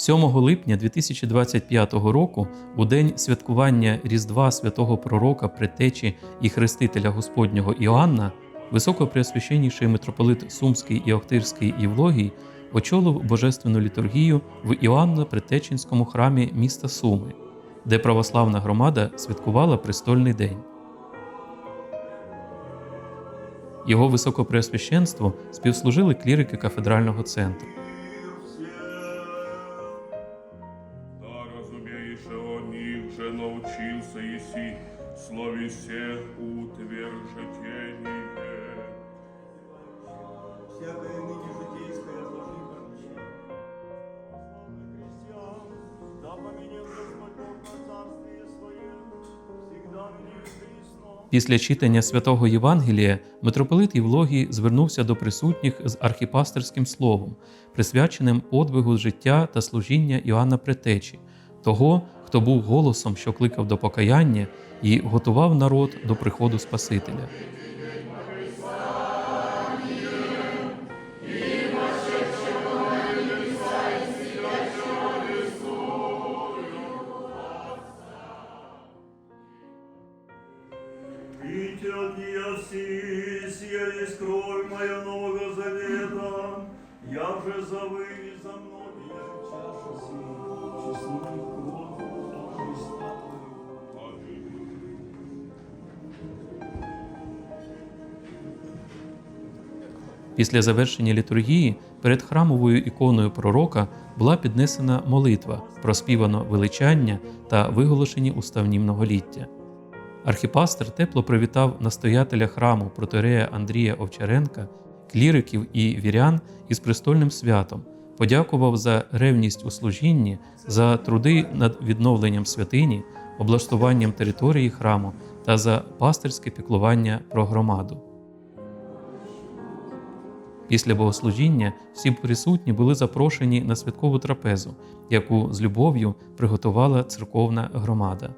7 липня 2025 року, у день святкування Різдва святого пророка, предтечі і хрестителя Господнього Іоанна, високопреосвященніший митрополит Сумський і Охтирський Євлогій очолив божественну літургію в Іоанно-Предтеченському храмі міста Суми, де православна громада святкувала престольний день. Його високопреосвященству співслужили клірики кафедрального центру. Разумеешь, о них же научился еси, слове всех утверждение. всякое ныне житейское отложи. Христиан, да поменет Господь Бог на царствие Свое, всегда ныне присно. Після читання святого Євангелія митрополит Євлогій звернувся до присутніх з архіпастерським словом, присвяченим подвигу життя та служіння Іоанна Претечі, того, хто був голосом, що кликав до покаяння і готував народ до приходу Спасителя. Пите от неяси, сия есть кровь моя Нового Завета, я же за вы за многие чаша сия, честную Після завершення літургії перед храмовою іконою пророка була піднесена молитва, проспівано величання та виголошені уставні многоліття. Архіпастер тепло привітав настоятеля храму протирея Андрія Овчаренка, кліриків і вірян із престольним святом, подякував за ревність у служінні, за труди над відновленням святині, облаштуванням території храму та за пастирське піклування про громаду. Після богослужіння всі присутні були запрошені на святкову трапезу, яку з любов'ю приготувала церковна громада.